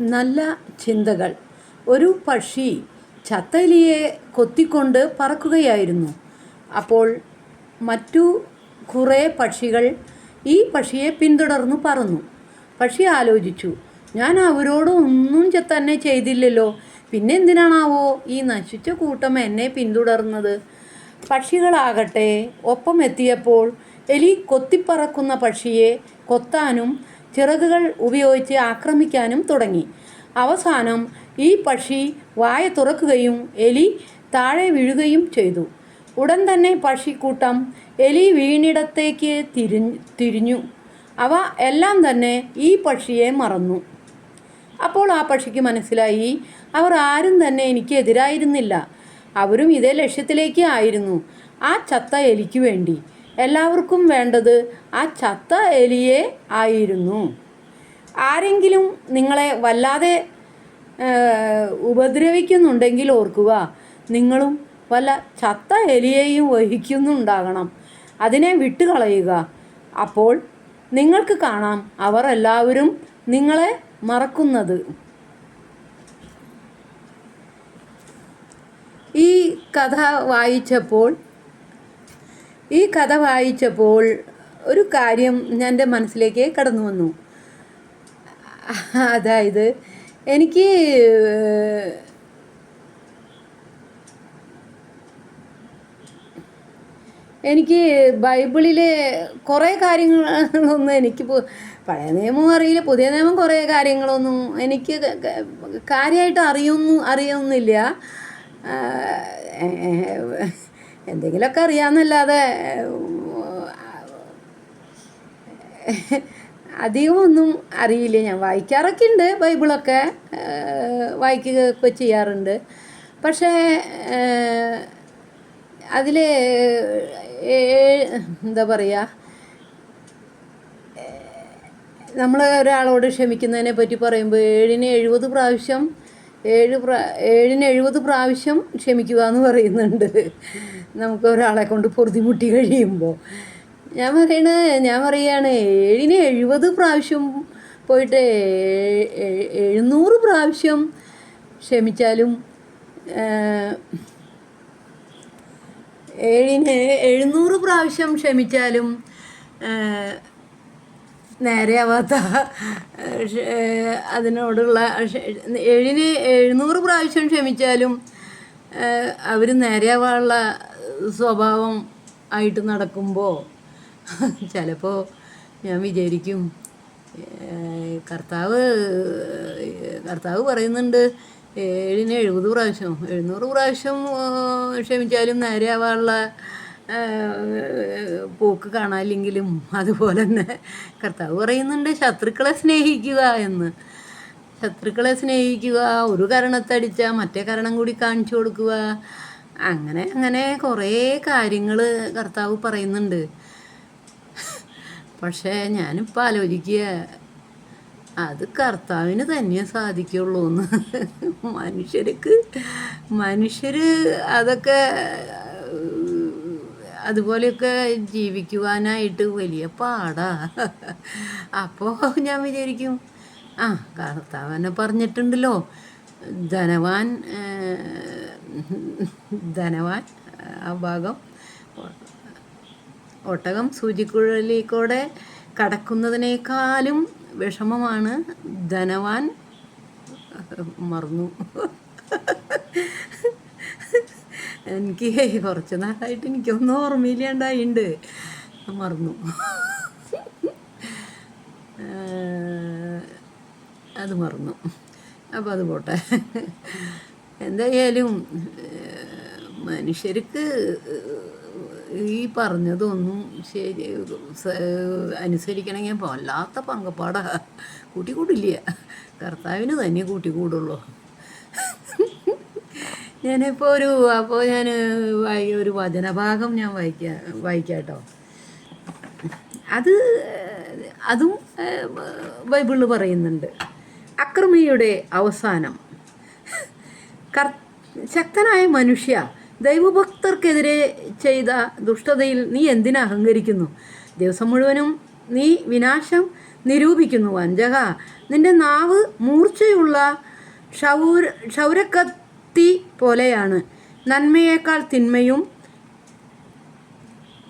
നല്ല ചിന്തകൾ. ഒരു പക്ഷി ചത്തലിയെ കൊത്തിക്കൊണ്ട് പറക്കുകയായിരുന്നു. അപ്പോൾ മറ്റു കുറേ പക്ഷികൾ ഈ പക്ഷിയെ പിന്തുടർന്നു പറന്നു. പക്ഷി ആലോചിച്ചു ഞാൻ അവരോട് ഒന്നും തന്നെ ചെയ്തില്ലല്ലോ. പിന്നെ എന്തിനാണാവോ ഈ നശിച്ച കൂട്ടം എന്നെ പിന്തുടർന്നത്? പക്ഷികളാകട്ടെ ഒപ്പം എത്തിയപ്പോൾ എലി കൊത്തിപ്പറക്കുന്ന പക്ഷിയെ കൊത്താനും ചിറകുകൾ ഉപയോഗിച്ച് ആക്രമിക്കാനും തുടങ്ങി. അവസാനം ഈ പക്ഷി വായ തുറക്കുകയും എലി താഴെ വീഴുകയും ചെയ്തു. ഉടൻ തന്നെ പക്ഷിക്കൂട്ടം എലി വീണിടത്തേക്ക് തിരിഞ്ഞു തിരിഞ്ഞു. അവ എല്ലാം തന്നെ ഈ പക്ഷിയെ മറന്നു. അപ്പോൾ ആ പക്ഷിക്ക് മനസ്സിലായി അവർ ആരും തന്നെ എനിക്ക് എതിരായിരുന്നില്ല. അവരും ഇതേ ലക്ഷ്യത്തിലേക്ക് ആയിരുന്നു. ആ ചത്ത എലിക്ക് വേണ്ടി. എല്ലാവർക്കും വേണ്ടത് ആ ചത്ത എലിയെ ആയിരുന്നു. ആരെങ്കിലും നിങ്ങളെ വല്ലാതെ ഉപദ്രവിക്കുന്നുണ്ടെങ്കിൽ ഓർക്കുക. നിങ്ങളും വല്ല ചത്ത എലിയെയും വഹിക്കുന്നുണ്ടാകണം. അതിനെ വിട്ടുകളയുക. അപ്പോൾ നിങ്ങൾക്ക് കാണാം അവർ എല്ലാവരും നിങ്ങളെ മറക്കുന്നത്. ഈ കഥ വായിച്ചപ്പോൾ ഈ കഥ വായിച്ചപ്പോൾ ഒരു കാര്യം എന്റെ മനസ്സിലേക്ക് കടന്നു വന്നു. അതായത് എനിക്ക് എനിക്ക് ബൈബിളിലെ കുറേ കാര്യങ്ങളൊന്നും എനിക്ക് പഴയ നിയമം അറിയില്ല പുതിയ നിയമം കുറേ കാര്യങ്ങളൊന്നും എനിക്ക് കാര്യമായിട്ട് അറിയുന്നു എ- എന്തെങ്കിലുമൊക്കെ അറിയാമെന്നല്ലാതെ അധികമൊന്നും അറിയില്ല. ഞാൻ വായിക്കാറൊക്കെ ഉണ്ട് ബൈബിളൊക്കെ വായിക്കുകയൊക്കെ ചെയ്യാറുണ്ട്. പക്ഷേ അതിൽ എന്താ പറയുക നമ്മൾ ഒരാളോട് ക്ഷമിക്കുന്നതിനെ പറ്റി പറയുമ്പോൾ ഏഴിന് എഴുപത് പ്രാവശ്യം ഏഴ് പ്രാ ഏഴിന് എഴുപത് പ്രാവശ്യം ക്ഷമിക്കുക എന്ന് പറയുന്നുണ്ട്. നമുക്ക് ഒരാളെ കൊണ്ട് പൊറുതിമുട്ടി കഴിയുമ്പോൾ. ഞാൻ പറയണ ഞാൻ പറയുകയാണ് ഏഴിന് എഴുപത് പ്രാവശ്യം പോയിട്ട് എഴുന്നൂറ് പ്രാവശ്യം ക്ഷമിച്ചാലും ഏഴിന് എഴുന്നൂറ് പ്രാവശ്യം ക്ഷമിച്ചാലും നേരെയാവാത്ത അതിനോടുള്ള ഏഴിന് എഴുന്നൂറ് പ്രാവശ്യം ക്ഷമിച്ചാലും അവർ നേരെയാവാനുള്ള സ്വഭാവം ആയിട്ട് നടക്കുമ്പോൾ ചിലപ്പോൾ ഞാൻ വിചാരിക്കും കർത്താവ് കർത്താവ് പറയുന്നുണ്ട് ഏഴിന് എഴുപത് പ്രാവശ്യം എഴുന്നൂറ് പ്രാവശ്യം ക്ഷമിച്ചാലും നേരെ ആവാനുള്ള പോക്ക് കാണാല്ലെങ്കിലും അതുപോലെ തന്നെ കർത്താവ് പറയുന്നുണ്ട് ശത്രുക്കളെ സ്നേഹിക്കുക എന്ന്. ശത്രുക്കളെ സ്നേഹിക്കുക ഒരു കരണത്തടിച്ചാൽ മറ്റേ കരണം കൂടി കാണിച്ചു കൊടുക്കുക. അങ്ങനെ അങ്ങനെ കുറേ കാര്യങ്ങൾ കർത്താവ് പറയുന്നുണ്ട്. പക്ഷേ ഞാനിപ്പോൾ ആലോചിക്കുക അത് കർത്താവിന് തന്നെ സാധിക്കുള്ളൂ എന്ന്. മനുഷ്യർക്ക് മനുഷ്യർ അതൊക്കെ അതുപോലെയൊക്കെ ജീവിക്കുവാനായിട്ട് വലിയ പാടാ. അപ്പോൾ ഞാൻ വിചാരിക്കും ആ കർത്താവനെ പറഞ്ഞിട്ടുണ്ടല്ലോ. ധനവാൻ ധനവാൻ ആ ഭാഗം. ഒട്ടകം സൂചിക്കുഴലിക്കൂടെ കടക്കുന്നതിനേക്കാളും വിഷമമാണ് ധനവാൻ. മറന്നു. എനിക്ക് കുറച്ച് നാളായിട്ട് എനിക്കൊന്നും ഓർമ്മയില്ലാണ്ടായിണ്ട്. മറന്നു. അത് മറന്നു. അപ്പോൾ അത് പോട്ടെ. എന്തായാലും മനുഷ്യർക്ക് ഈ പറഞ്ഞതൊന്നും ശരി അനുസരിക്കണമെങ്കിൽ വല്ലാത്ത പങ്കപ്പാടാ. കൂട്ടിക്കൂടില്ല. കർത്താവിന് തന്നെ കൂട്ടിക്കൂടുള്ളൂ. ഞാനിപ്പോൾ ഒരു അപ്പോൾ ഞാൻ ഒരു വചനഭാഗം ഞാൻ വായിക്കാം വായിക്കാം കേട്ടോ അത് അതും ബൈബിളിൽ പറയുന്നുണ്ട്. അക്രമിയുടെ അവസാനം. ശക്തനായ മനുഷ്യ ദൈവഭക്തർക്കെതിരെ ചെയ്ത ദുഷ്ടതയിൽ നീ എന്തിനാ അഹങ്കരിക്കുന്നു? ദിവസം മുഴുവനും നീ വിനാശം നിരൂപിക്കുന്നു വഞ്ചക. നിന്റെ നാവ് മൂർച്ചയുള്ള ക്ഷൗര ക്ഷൗരക്കത്തി പോലെയാണ്. നന്മയേക്കാൾ തിന്മയും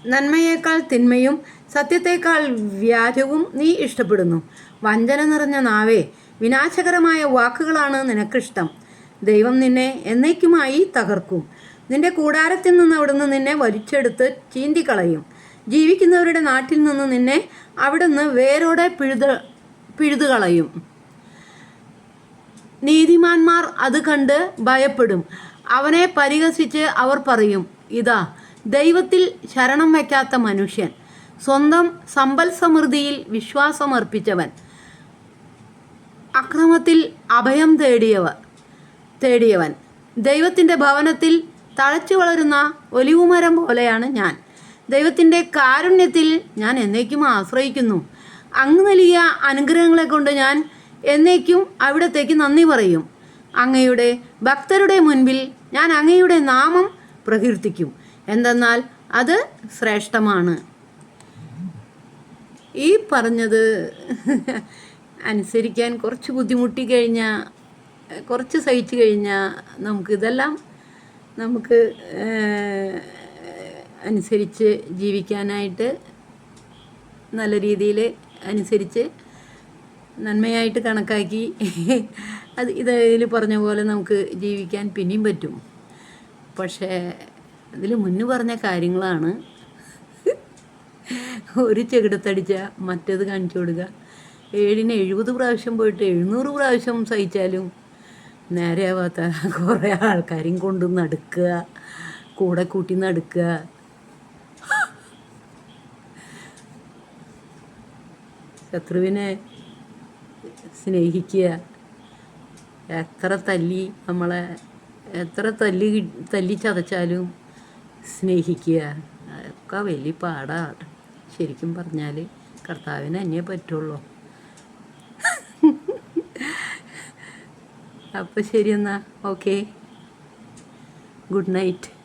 നന്മയേക്കാൾ തിന്മയും സത്യത്തേക്കാൾ വ്യാജവും നീ ഇഷ്ടപ്പെടുന്നു. വഞ്ചന നിറഞ്ഞ നാവേ വിനാശകരമായ വാക്കുകളാണ് നിനക്കിഷ്ടം. ദൈവം നിന്നെ എന്നേക്കുമായി തകർക്കും. നിന്റെ കൂടാരത്തിൽ നിന്ന് അവിടുന്ന് നിന്നെ വലിച്ചെടുത്ത് ചീന്തിക്കളയും. ജീവിക്കുന്നവരുടെ നാട്ടിൽ നിന്ന് നിന്നെ അവിടുന്ന് വേരോടെ പിഴുത പിഴുതുകളയും. നീതിമാന്മാർ അത് കണ്ട് ഭയപ്പെടും. അവനെ പരിഹസിച്ച് അവർ പറയും ഇതാ ദൈവത്തിൽ ശരണം വയ്ക്കാത്ത മനുഷ്യൻ സ്വന്തം സമ്പൽ സമൃദ്ധിയിൽ വിശ്വാസമർപ്പിച്ചവൻ അക്രമത്തിൽ അഭയം തേടിയവ തേടിയവൻ. ദൈവത്തിന്റെ ഭവനത്തിൽ തഴച്ചു വളരുന്ന ഒലിവുമരം പോലെയാണ് ഞാൻ. ദൈവത്തിന്റെ കാരുണ്യത്തിൽ ഞാൻ എന്നേക്കും ആശ്രയിക്കുന്നു. അങ്ങ് നൽകിയ അനുഗ്രഹങ്ങളെ കൊണ്ട് ഞാൻ എന്നേക്കും അവിടത്തേക്ക് നന്ദി പറയും. അങ്ങയുടെ ഭക്തരുടെ മുൻപിൽ ഞാൻ അങ്ങയുടെ നാമം പ്രകീർത്തിക്കും. എന്തെന്നാൽ അത് ശ്രേഷ്ഠമാണ്. ഈ പറഞ്ഞത് അനുസരിക്കാൻ കുറച്ച് ബുദ്ധിമുട്ടി കഴിഞ്ഞാൽ കുറച്ച് സഹിച്ചു കഴിഞ്ഞാൽ നമുക്ക് ഇതെല്ലാം നമുക്ക് അനുസരിച്ച് ജീവിക്കാനായിട്ട് നല്ല രീതിയിൽ അനുസരിച്ച് നന്മയായിട്ട് കണക്കാക്കി അത് ഇതിൽ പറഞ്ഞ പോലെ നമുക്ക് ജീവിക്കാൻ പിന്നെയും പറ്റും. പക്ഷേ അതിൽ മുന്ന് പറഞ്ഞ കാര്യങ്ങളാണ്. ഒരു ചെകിടത്തടിച്ച മറ്റേത് കാണിച്ചു കൊടുക്കുക. ഏഴിന് എഴുപത് പ്രാവശ്യം പോയിട്ട് എഴുന്നൂറ് പ്രാവശ്യം സഹിച്ചാലും നേരെയാവാത്ത കുറേ ആൾക്കാരെയും കൊണ്ട് നടക്കുക കൂടെ കൂട്ടി നടക്കുക. ശത്രുവിനെ സ്നേഹിക്കുക. എത്ര തല്ലി നമ്മളെ എത്ര തല്ലി തല്ലി ചതച്ചാലും സ്നേഹിക്കുക. ഒക്കെ വലിയ പാടാണ്. ശരിക്കും പറഞ്ഞാൽ കർത്താവിന് അന്നേ പറ്റുള്ളൂ. അപ്പോൾ ശരി എന്നാൽ ഓക്കെ ഗുഡ് നൈറ്റ്